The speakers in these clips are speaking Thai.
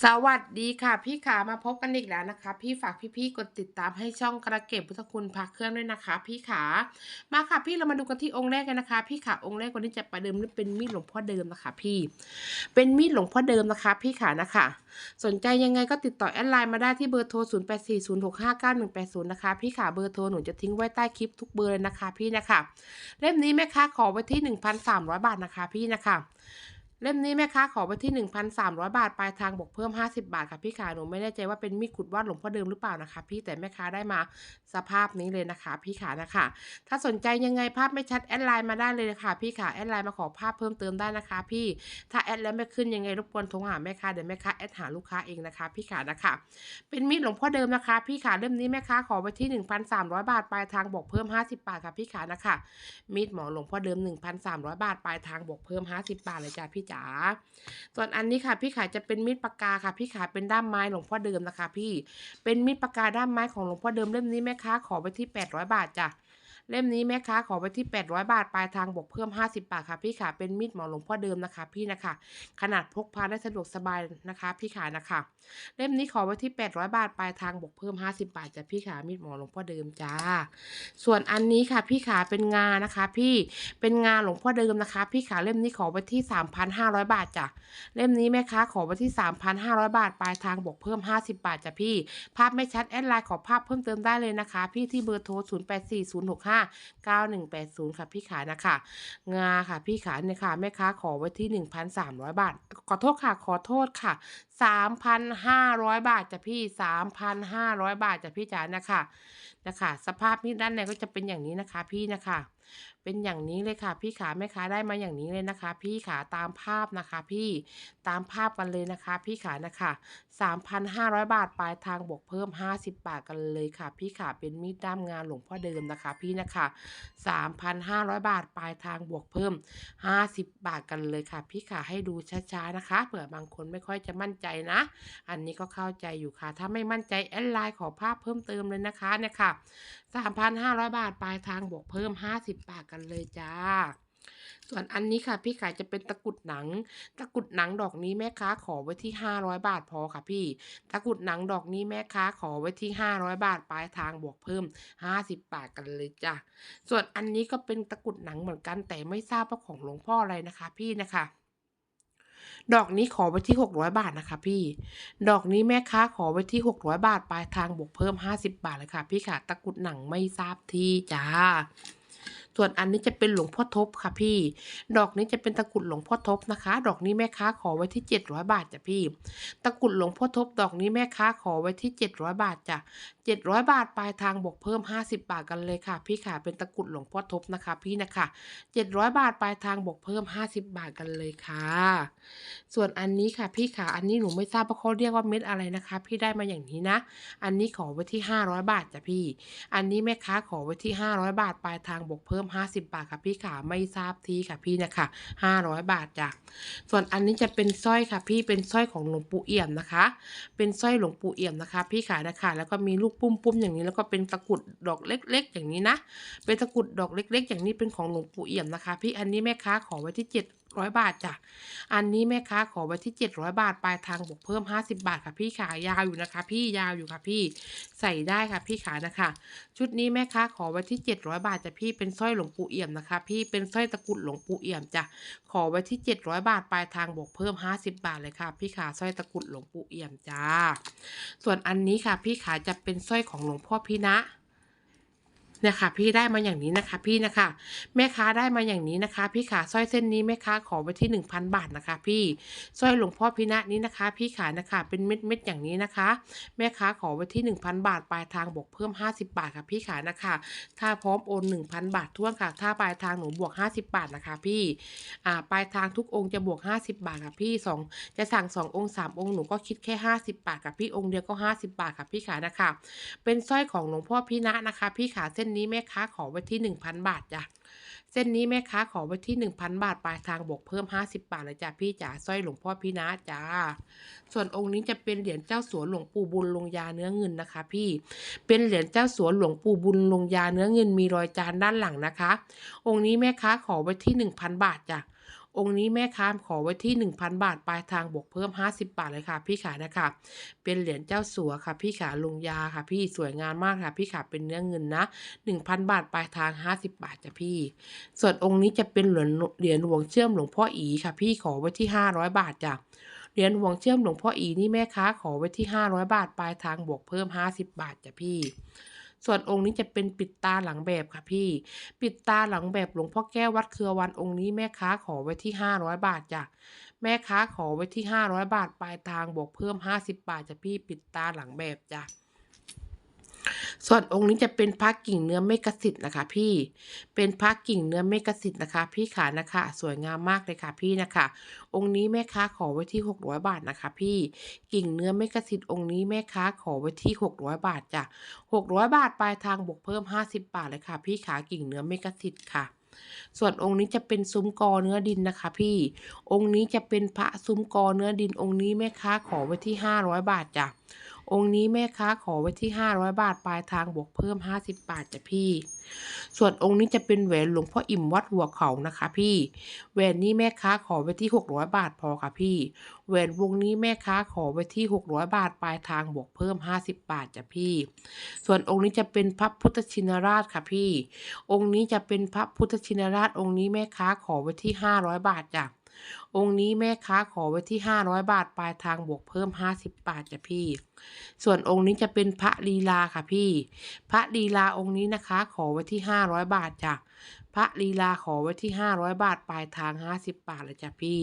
สวัสดีค่ะพี่ขามาพบกันอีกแล้วนะคะ พี่ฝากพี่ๆกดติดตามให้ช่องกระเก็บพุทธคุณพักเครื่องด้วยนะคะ พี่ขามาค่ะพี่เรามาดูกันที่องค์แรกกันนะคะ พี่ขาองค์แรกวันนี้จะประเดิมนี่เป็นมีดหลวงพ่อเดิมนะคะ พี่ เป็นมีดหลวงพ่อเดิมนะคะ พี่ขานะคะ สนใจยังไงก็ติดต่อแอดไลน์มาได้ที่เบอร์โทร 0 8 4 0 6 5 9 1 8 0 นะคะ พี่ขาเบอร์โทรหนูจะทิ้งไว้ใต้คลิปทุกเบอร์เลยนะคะ พี่นะคะเล่มนี้แม่ค้าขอไว้ที่ 1,300 บาทนะคะ พี่นะคะ เล่มนี้แม่ค้าขอไปที่ 1,300 บาท ปลายทางบวกเพิ่ม 50 บาทค่ะพี่ขาหนูไม่แน่ใจว่าเป็นมีดขุดวาดหลวงพ่อเดิมหรือเปล่านะคะ พี่แต่แม่ค้าได้มาสภาพนี้เลยนะคะ พี่ขานะคะ ถ้าสนใจยังไงภาพไม่ชัดแอดไลน์มาได้เลยค่ะพี่ขาแอดไลน์มาขอภาพเพิ่มเติมได้นะคะ พี่ถ้าแอดแล้วไม่ขึ้นยังไงรบกวนโทรหาแม่ค้าเดี๋ยวแม่ค้าแอดหาลูกค้าเองนะคะ พี่ขานะคะ เป็นมีดหลวงพ่อเดิมนะคะ พี่ขาเล่มนี้แม่ค้าขอไปที่ 1,300 บาท ปลายทางบวกเพิ่ม 50 บาทค่ะพี่ขานะคะมีดหมอหลวงพ่อเดิม 1,300 บาทปลายทางบวกเพิ่ม 50 บาทเลยจ้ะพี่จ๋าส่วนอันนี้ค่ะพี่ขาจะเป็นมีดปากกาค่ะ พี่ขาเป็นด้ามไม้หลวงพ่อเดิมนะคะ พี่เป็นมีดปากกาด้ามไม้ของหลวงพ่อเดิมเล่มนี้แม่ค้าขอไปที่ 800 บาทจ้ะ เล่มนี้แม่ค้าขอไปที่ 800 บาท ปลายทางบวกเพิ่ม 50 บาทค่ะพี่ขาเป็นมีดหมอหลวงพ่อเดิมนะคะ พี่นะคะ ขนาดพกพาได้สะดวกสบายนะคะ พี่ขานะคะ เล่มนี้ขอไว้ที่ 800 บาท ปลายทางบวกเพิ่ม 50 บาทจ้ะพี่ขามีดหมอหลวงพ่อเดิมจ้า ส่วนอันนี้ค่ะ พี่ขาเป็นงานะคะ พี่เป็นงาหลวงพ่อเดิมนะคะ พี่ขาเล่มนี้ขอไว้ที่ 3,500 บาทจ้ะเล่มนี้แม่ค้าขอไว้ที่ 3,500 บาท ปลายทางบวกเพิ่ม 50 บาทจ้ะพี่ ภาพไม่ชัดแอดไลน์ขอภาพเพิ่มเติมได้เลยนะคะ พี่ที่เบอร์โทร9180 ค่ะพี่ขานะคะ งาค่ะพี่ขาเนี่ยค่ะแม่ค้าขอไว้ที่ 1,300 บาท ขอโทษค่ะขอโทษค่ะ 3,500 บาทจ้ะพี่ 3,500 บาทจ้ะพี่จ๋านะคะนะคะ สภาพมีดด้านในก็จะเป็นอย่างนี้นะคะ พี่นะคะ เป็นอย่างนี้เลยค่ะ พี่ขาแม่ค้าได้มาอย่างนี้เลยนะคะ พี่ขาตามภาพนะคะ พี่ตามภาพกันเลยนะคะ พี่ขานะคะ3,500 บาทปลายทางบวกเพิ่ม 50 บาทกันเลยค่ะ พี่ขาเป็นมีดด้ามงานหลวงพ่อเดิมนะคะ พี่นะคะ3,500 บาทปลายทางบวกเพิ่ม 50 บาทกันเลยค่ะ พี่ขาให้ดูช้าๆนะคะเผื่อบางคนไม่ค่อยจะมั่นใจนะ อันนี้ก็เข้าใจอยู่ค่ะ ถ้าไม่มั่นใจแอดไลน์ขอภาพเพิ่มเติมเลยนะคะเนี่ยค่ะ3,500 บาทปลายทางบวกเพิ่ม 50 บาทกันเลยจ้าส่วนอันนี้ค่ะ พี่ขายจะเป็นตะกุดหนัง ตะกุดหนังดอกนี้แม่ค้าขอไว้ที่ 500 บาทพอค่ะพี่ ตะกุดหนังดอกนี้แม่ค้าขอไว้ที่ 500 บาทปลายทางบวกเพิ่ม 50 บาทกันเลยจ้ะส่วนอันนี้ก็เป็นตะกุดหนังเหมือนกันแต่ไม่ทราบว่าของหลวงพ่ออะไรนะคะ พี่นะคะ ดอกนี้ขอไว้ที่ 600 บาทนะคะพี่ ดอกนี้แม่ค้าขอไว้ที่ 600 บาท ปลายทางบวกเพิ่ม 50 บาทเลยค่ะ พี่ค่ะตะกุดหนังไม่ทราบที่จ้า ส่วนอันนี้จะเป็นหลวงพ่อทบค่ะพี่ ดอกนี้จะเป็นตะกุดหลวงพ่อทบนะคะ ดอกนี้แม่ค้าขอไว้ที่ 700 บาทจ้ะพี่ ตะกุดหลวงพ่อทบดอกนี้แม่ค้าขอไว้ที่ 700 บาทจ้ะ700 บาทปลายทางบวกเพิ่ม 50 บาทกันเลยค่ะ พี่ค่ะเป็นตะกุดหลวงพ่อทบนะคะ พี่นะคะ 700 บาทปลายทางบวกเพิ่ม 50 บาทกันเลยค่ะ ส่วนอันนี้ค่ะพี่ขาอันนี้หนูไม่ทราบว่าเขาเรียกว่าเม็ดอะไรนะคะ พี่ได้มาอย่างนี้นะ อันนี้ขอไว้ที่ 500 บาทจ้ะพี่ อันนี้แม่ค้าขอไว้ที่ 500 บาทปลายทางบวกเพิ่ม50 บาทค่ะพี่ขาไม่ทราบที่ค่ะพี่นะคะ500 บาทจ้ะส่วนอันนี้จะเป็นสร้อยค่ะ พี่เป็นสร้อยของหลวงปู่เอี่ยมนะคะ เป็นสร้อยหลวงปู่เอี่ยมนะคะ พี่ขานะคะ แล้วก็มีลูกปุ้มๆอย่างนี้แล้วก็เป็นตะกรุดดอกเล็ก ๆ อย่างนี้นะ เป็นตะกรุดดอกเล็ก ๆ อย่างนี้เป็นของหลวงปู่เอี่ยมนะคะ พี่อันนี้แม่ค้าขอไว้ที่ 700 บาทจ้ะ อันนี้แม่ค้าขอไว้ที่ 700 บาท ปลายทางบวกเพิ่ม 50 บาทค่ะพี่ขายาวอยู่นะคะ พี่ยาวอยู่ค่ะพี่ใส่ได้ค่ะพี่ขานะคะ ชุดนี้แม่ค้าขอไว้ที่ 700 บาทจ้ะพี่เป็นสร้อยหลวงปู่เอี่ยมนะคะ พี่เป็นสร้อยตะกรุดหลวงปู่เอี่ยมจ้ะขอไว้ที่ 700 บาท ปลายทางบวกเพิ่ม 50 บาทเลยค่ะ พี่ขาสร้อยตะกรุดหลวงปู่เอี่ยมจ้า ส่วนอันนี้ค่ะพี่ขาจะเป็นสร้อยของหลวงพ่อพี่นะ นี่ยค่ะพี่ได้มาอย่างนี้นะคะ พี่นะคะ แม่ค้าได้มาอย่างนี้นะคะ พี่ขาสร้อยเส้นนี้แม่ค้าขอไว้ที่ 1,000 บาทนะคะ พี่สร้อยหลวงพ่อพี่นะนี้นะคะ พี่ขานะคะ เป็นเม็ดเม็ดอย่างนี้นะคะ แม่ค้าขอไว้ที่ 1,000 บาทปลายทางบวกเพิ่ม 50 บาทค่ะ พี่ขานะคะ ถ้าพร้อมโอน 1,000 บาทท่วนค่ะ ถ้าปลายทางหนูบวก 50 บาทนะคะ พี่อ่าปลายทางทุกองค์จะบวก 50 บาทค่ะพี่สองจะสั่ง 2 องค์ 3 องค์หนูก็คิดแค่ 50 บาทค่ะพี่องค์เดียวก็ 50 บาทค่ะพี่ขานะคะ เป็นสร้อยของหลวงพ่อพี่นะนะคะ พี่ขาเส้นนี้แม่ค้าขอไว้ที่ 1,000 บาทจ้ะเส้นนี้แม่ค้าขอไว้ที่ 1,000 บาทปลายทางบวกเพิ่ม 50 บาทเลยจ้ะพี่จ๋าสร้อยหลวงพ่อพี่นะจ้าส่วนองค์นี้จะเป็นเหรียญเจ้าสัวหลวงปู่บุญลงยาเนื้อเงินนะคะ พี่เป็นเหรียญเจ้าสัวหลวงปู่บุญลงยาเนื้อเงินมีรอยจานด้านหลังนะคะ องค์นี้แม่ค้าขอไว้ที่ 1,000 บาทจ้ะ องค์นี้แม่ค้าขอไว้ที่ 1,000 บาทปลายทางบวกเพิ่ม 50 บาทเลยค่ะ พี่ขานะคะ เป็นเหรียญเจ้าสัวค่ะ พี่ขาลุงยาค่ะ พี่สวยงามมากค่ะ พี่ขาเป็นเนื้อเงินนะ 1,000 บาทปลายทาง 50 บาทจ้ะพี่ ส่วนองค์นี้จะเป็นเหรียญเหรียญหลวงเชื่อมหลวงพ่ออีค่ะ พี่ขอไว้ที่ 500 บาทจ้ะเหรียญห่วงเชื่อมหลวงพ่ออีนี่แม่ค้าขอไว้ที่ 500 บาทปลายทางบวกเพิ่ม 50 บาทจ้ะพี่ ส่วนองค์นี้จะเป็นปิดตาหลังแบบค่ะพี่ ปิดตาหลังแบบหลวงพ่อแก้ววัดเครือวันองค์นี้แม่ค้าขอไว้ที่ 500 บาทจ้ะแม่ค้าขอไว้ที่ 500 บาทปลายทางบวกเพิ่ม 50 บาทจ้ะพี่ปิดตาหลังแบบจ้ะ ส่วนองค์นี้จะเป็นพระกิ่งเนื้อเมกสิทธิ์นะคะ พี่ เป็นพระกิ่งเนื้อเมกสิทธิ์นะคะ พี่ขานะคะ สวยงามมากเลยค่ะพี่นะคะ องค์นี้แม่ค้าขอไว้ที่ 600 บาทนะคะ พี่ กิ่งเนื้อเมกสิทธิ์องค์นี้แม่ค้าขอไว้ที่ 600 บาทจ้ะ600 บาทปลายทางบวกเพิ่ม 50 บาทเลยค่ะ พี่ขากิ่งเนื้อเมกสิทธิ์ค่ะส่วนองค์นี้จะเป็นซุ้มกอเนื้อดินนะคะ พี่ องค์นี้จะเป็นพระซุ้มกอเนื้อดินองค์นี้แม่ค้าขอไว้ที่ 500 บาทจ้ะ องค์นี้แม่ค้าขอไว้ที่ 500 บาทปลายทางบวกเพิ่ม 50 บาทจ้ะพี่ ส่วนองค์นี้จะเป็นแหวนหลวงพ่ออิ่มวัดหัวเขานะคะพี่แหวนนี้แม่ค้าขอไว้ที่ 600 บาทพอค่ะพี่แหวนวงนี้แม่ค้าขอไว้ที่ 600 บาทปลายทางบวกเพิ่ม 50 บาทจ้ะพี่ ส่วนองค์นี้จะเป็นพระพุทธชินราชค่ะพี่ องค์นี้จะเป็นพระพุทธชินราชองค์นี้แม่ค้าขอไว้ที่ 500 บาทจ้ะ องค์นี้แม่ค้าขอไว้ที่ 500 บาทปลายทางบวกเพิ่ม 50 บาทจ้ะพี่ ส่วนองค์นี้จะเป็นพระลีลาค่ะพี่ พระลีลาองค์นี้นะคะ ขอไว้ที่ 500 บาทจ้ะ พระลีลาขอไว้ที่ 500 บาท ปลายทาง 50 บาทเลยจ้ะพี่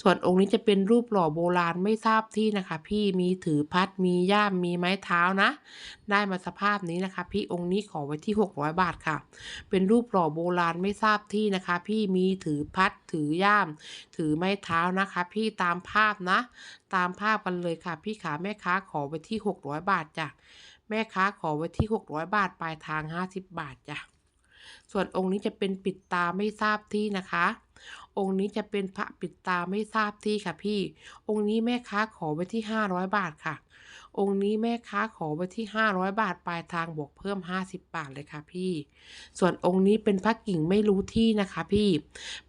ส่วนองค์นี้จะเป็นรูปหล่อโบราณไม่ทราบที่นะคะ พี่มีถือพัดมีย่ามมีไม้เท้านะ ได้มาสภาพนี้นะคะ พี่องค์นี้ขอไว้ที่ 600 บาทค่ะ เป็นรูปหล่อโบราณไม่ทราบที่นะคะ พี่มีถือพัดถือย่าม ถือไม้เท้านะคะ พี่ตามภาพนะ ตามภาพกันเลยค่ะ พี่ขาแม่ค้าขอไว้ที่ 600 บาทจ้ะแม่ค้าขอไว้ที่ 600 บาทปลายทาง 50 บาทจ้ะ ส่วนองค์นี้จะเป็นปิดตาไม่ทราบที่นะคะ องค์นี้จะเป็นพระปิดตาไม่ทราบที่ค่ะพี่ องค์นี้แม่ค้าขอไว้ที่ 500 บาทค่ะ องค์นี้แม่ค้าขอไว้ที่ 500 บาทปลายทางบวกเพิ่ม 50 บาทเลยค่ะพี่ ส่วนองค์นี้เป็นพระกิ่งไม่รู้ที่นะคะ พี่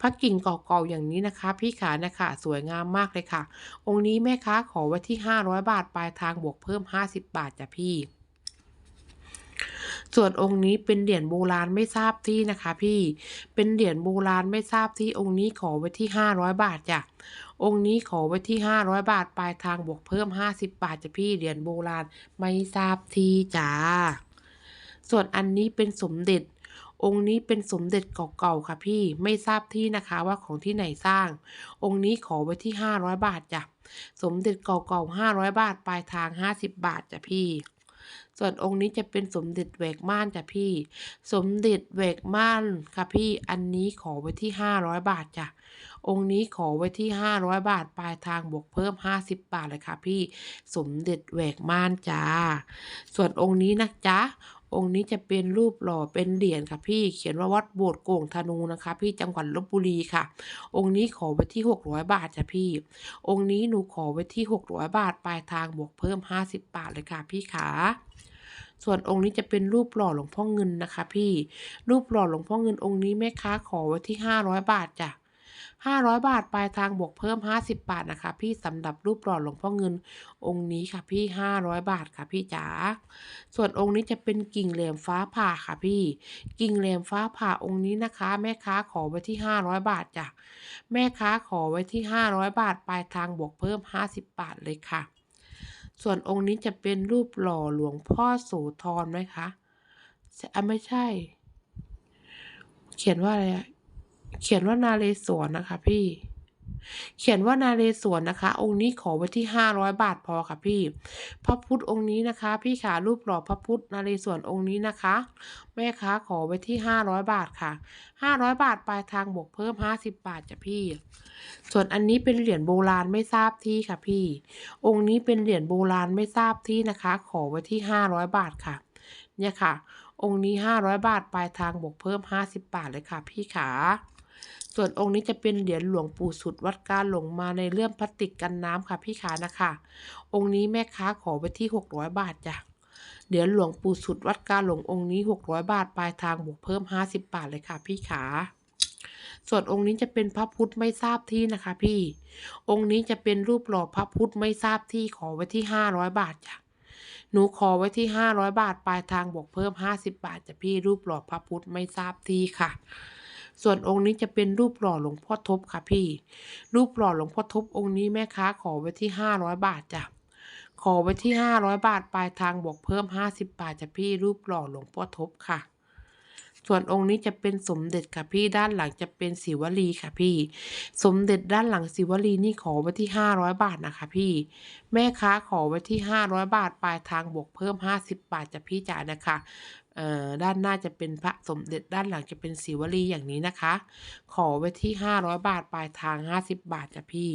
พระกิ่งเก่าๆอย่างนี้นะคะ พี่ขานะคะสวยงามมากเลยค่ะ องค์นี้แม่ค้าขอไว้ที่ 500 บาทปลายทางบวกเพิ่ม 50 บาทจ้ะพี่ ส่วนองค์นี้เป็นเหรียญโบราณไม่ทราบที่นะคะ พี่ เป็นเหรียญโบราณไม่ทราบที่องค์นี้ขอไว้ที่500บาทจ้ะองค์นี้ขอไว้ที่500บาทปลายทางบวกเพิ่ม50บาทจ้ะพี่เหรียญโบราณไม่ทราบที่จ้าส่วนอันนี้เป็นสมเด็จ องค์นี้เป็นสมเด็จเก่าๆค่ะพี่ไม่ทราบที่นะคะว่าของที่ไหนสร้าง องค์นี้ขอไว้ที่500บาทจ้ะสมเด็จเก่าๆ500บาทปลายทาง50บาทจ้ะพี่ ส่วนองค์นี้จะเป็นสมเด็จแหวกม่านจ้ะพี่ สมเด็จแหวกม่านค่ะพี่อันนี้ขอไว้ที่ 500 บาทจ้ะองค์นี้ขอไว้ที่ 500 บาท ปลายทางบวกเพิ่ม 50 บาทเลยค่ะพี่ สมเด็จแหวกม่านจ้า ส่วนองค์นี้นะจ๊ะ องค์นี้จะเป็นรูปหล่อเป็นเหรียญค่ะพี่เขียนว่าวัดโบสถ์โก่งธนูนะคะ พี่จังหวัดลบบุรีค่ะ องค์นี้ขอไว้ที่ 600 บาทจ้ะพี่ องค์นี้หนูขอไว้ที่ 600 บาท ปลายทางบวกเพิ่ม 50 บาทเลยค่ะพี่ขาส่วนองค์นี้จะเป็นรูปหล่อหลวงพ่อเงินนะคะ พี่ รูปหล่อหลวงพ่อเงินองค์นี้แม่ค้าขอไว้ที่ 500 บาทจ้ะ 500 บาทปลายทางบวกเพิ่ม 50 บาทนะคะ พี่สำหรับรูปหล่อหลวงพ่อเงินองค์นี้ค่ะพี่ 500 บาทค่ะพี่จ๋าส่วนองค์นี้จะเป็นกิ่งแหลี่ยมฟ้าผ่าค่ะพี่ กิ่งแหลี่ยมฟ้าผ่าองค์นี้นะคะ แม่ค้าขอไว้ที่ 500 บาทจ้ะแม่ค้าขอไว้ที่ 500 บาทปลายทางบวกเพิ่ม 50 บาทเลยค่ะ ส่วนองค์นี้จะเป็นรูปหล่อหลวงพ่อโสธรไหมคะอะไม่ใช่ เขียนว่าอะไรอะ เขียนว่านาเรศวรนะคะ พี่ เขียนว่านาเรศวรนะคะ องค์นี้ขอไว้ที่500บาทพอค่ะพี่ พระพุทธองค์นี้นะคะ พี่ขารูปหล่อพระพุทธนาเรศวรองค์นี้นะคะ แม่ค้าขอไว้ที่500บาทค่ะ500บาทปลายทางบวกเพิ่ม50บบาทจ้ะพี่ ส่วนอันนี้เป็นเหรียญโบราณไม่ทราบที่ค่ะพี่ องค์นี้เป็นเหรียญโบราณไม่ทราบที่นะคะ ขอไว้ที่500บาทค่ะ เนี่ยค่ะองค์นี้ 500 บาท ปลายทางบวกเพิ่ม 50 บาทเลยค่ะพี่ขา ส่วนองค์นี้จะเป็นเหรียญหลวงปู่สุดวัดการหลงมาในเรื่องพลาสติกกันน้ำค่ะพี่ขานะคะ องค์นี้แม่ค้าขอไว้ที่ 600 บาทจ้ะเหรียญหลวงปู่สุดวัดการหลงองค์นี้ 600 บาทปลายทางบวกเพิ่ม 50 บาทเลยค่ะพี่ขาส่วนองค์นี้จะเป็นพระพุทธไม่ทราบที่นะคะ พี่ องค์นี้จะเป็นรูปหล่อพระพุทธไม่ทราบที่ขอไว้ที่ 500 บาทจ้ะหนูขอไว้ที่ 500 บาท ปลายทางบวกเพิ่ม 50 บาทจ้ะพี่รูปหล่อพระพุทธไม่ทราบที่ค่ะ ส่วนองค์นี้จะเป็นรูปหล่อหลวงพ่อทบค่ะพี่ รูปหล่อหลวงพ่อทบองค์นี้แม่ค้าขอไว้ที่500บาทจ้ะ ขอไว้ที่500บาทปลายทางบวกเพิ่ม50บบาทจ้ะพี่รูปหล่อหลวงพ่อทบค่ะ ส่วนองค์นี้จะเป็นสมเด็จค่ะพี่ด้านหลังจะเป็นศิวลีค่ะพี่ สมเด็จด้านหลังศิวลีนี่ขอไว้ที่500บาทนะคะพี่ แม่ค้าขอไว้ที่500บาทปลายทางบวกเพิ่ม50บาทจ้ะพี่จ๋านะคะ ด้านหน้าจะเป็นพระสมเด็จด้านหลังจะเป็นศิวลีอย่างนี้นะคะ ขอไว้ที่ 500 บาทปลายทาง 50 บาทจ้ะพี่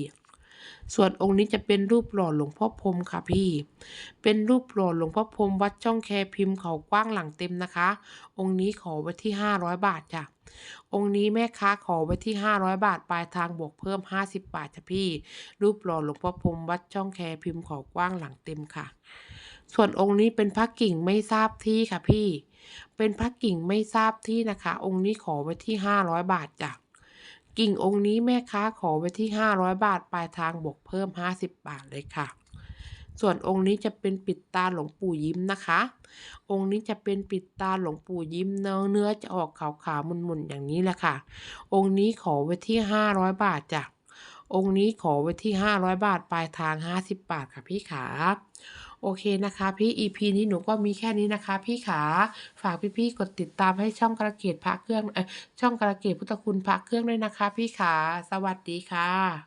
ส่วนองค์นี้จะเป็นรูปหล่อหลวงพ่อพรมค่ะพี่ เป็นรูปหล่อหลวงพ่อพรมวัดช่องแคพิมพ์เขากว้างหลังเต็มนะคะ องค์นี้ขอไว้ที่ 500 บาทจ้ะองค์นี้แม่ค้าขอไว้ที่ 500 บาทปลายทางบวกเพิ่ม 50 บาทจ้ะพี่ รูปหล่อหลวงพ่อพรมวัดช่องแคพิมพ์เขากว้างหลังเต็มค่ะ ส่วนองค์นี้เป็นพระกิ่งไม่ทราบที่ค่ะพี่ เป็นพระกิ่งไม่ทราบที่นะคะ องค์นี้ขอไว้ที่ 500 บาทจ้ะกิ่งองค์นี้แม่ค้าขอไว้ที่ 500 บาท ปลายทางบวกเพิ่ม 50 บาทเลยค่ะ ส่วนองค์นี้จะเป็นปิดตาหลวงปู่ยิ้มนะคะ องค์นี้จะเป็นปิดตาหลวงปู่ยิ้มเนื้อเนื้อจะออกขาวๆมุนๆอย่างนี้แหละค่ะ องค์นี้ขอไว้ที่ 500 บาทจ้ะองค์นี้ขอไว้ที่ 500 บาท ปลายทาง 50 บาทค่ะพี่ขา โอเคนะคะพี่ EP นี้หนูก็มีแค่นี้นะคะพี่ขาฝากพี่ๆกดติดตามให้ช่องกระเกียดพระเครื่องเออช่องกระเกียดพุทธคุณพระเครื่องด้วยนะคะพี่ขาสวัสดีค่ะ